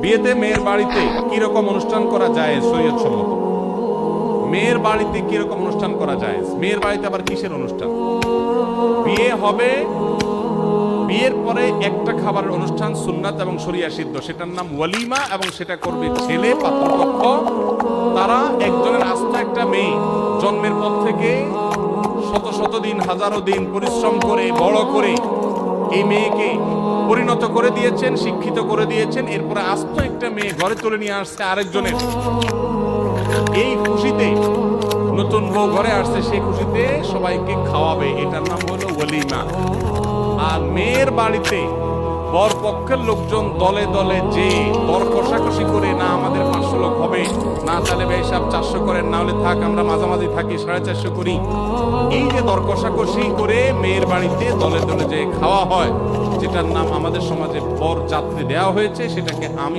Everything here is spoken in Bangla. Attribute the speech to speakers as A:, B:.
A: বিয়েতে মেয়ের বাড়িতে কীরকম অনুষ্ঠান করা যায় শরীয়ত সম্মত? মেয়ের বাড়িতে কীরকম অনুষ্ঠান করা যায়? মেয়ের বাড়িতে আবার কিসের অনুষ্ঠান? বিয়ে হবে, বিয়ের পরে একটা খাবারের অনুষ্ঠান সুন্নাত এবং সরিয়া সিদ্ধ। সেটার নাম ওয়ালিমা এবং সেটা করবে ছেলে পাত্রপক্ষ তারা একজনের আস্থা একটা মেয়ে জন্মের পর থেকে শত শত দিন, হাজারো দিন পরিশ্রম করে, বড় করে এই মেয়েকে পরিণত করে দিয়েছেন, শিক্ষিত করে দিয়েছেন, এরপরে আস্ত একটা মেয়ে ঘরে তুলে নিয়ে আসছে আরেকজনের। এই খুশিতে নতুন বউ ঘরে আসছে সেই খুশিতে সবাইকে খাওয়াবে। এটার নাম হলো ওলিমা। আর মেয়ের বাড়িতে বর পক্ষের লোকজন দলে দলে যে দর না তাহলে সাহেব চারশো করেন, না হলে থাক, আমরা মাঝামাঝি থাকি, সাড়ে চারশো করি। এই যে দর কষাকষি করে মেয়ের বাড়িতে দলে দলে যে খাওয়া হয়, যেটার নাম আমাদের সমাজে বর যাত্রী দেওয়া হয়েছে, সেটাকে আমি